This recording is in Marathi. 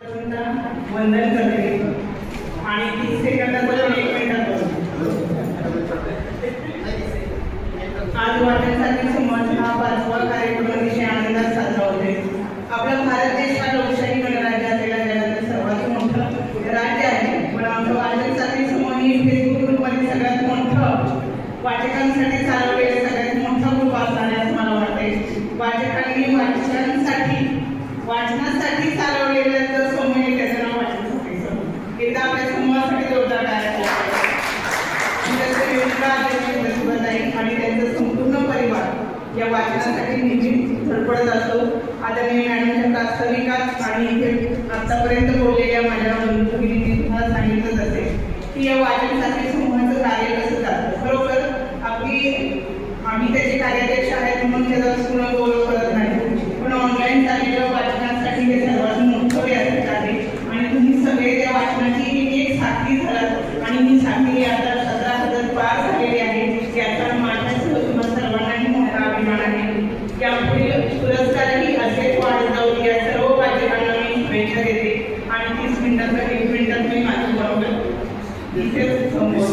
वंदन करते. आणि तीस सेकंदाचं एक आज वाटण्यासाठी हा पाचवा कार्यक्रम अतिशय आनंदात साजरा होते आपला भारत देश हा लोकशाही गणराज्य असलेला सर्वात मोठं राज्य आहे. पण आमचं वाचनसाठी समूह ही फेसबुक ग्रुपमध्ये सगळ्यात मोठं वाचकांसाठी चालवलेलं सगळ्यात मोठा ग्रुप असणार असं मला वाटते वाचकांनी वाचनांसाठी वाचनासाठी चालवले परिवार नेहमी धडपडत असतो. आदरणीय मॅडमच्या प्रास्ताविकात आणि इथे आतापर्यंत बोललेल्या माझ्या बंधुभगिनी सुद्धा सांगितलंच असेल की या वाचनसाठी समूहाचं कार्य कसं चालतं? खरोखर आपली आम्ही त्याचे कार्याध्यक्ष आहेत म्हणून त्याचा पूर्ण गौरव आहे यापुढील पुरस्कारही असेच वाढत जाऊ या सर्व वाचकांना मी शुभेच्छा देते. आणि तीस मिनिटाचा एक मिनिटात मी माझं बरोबर इथेच संपवतो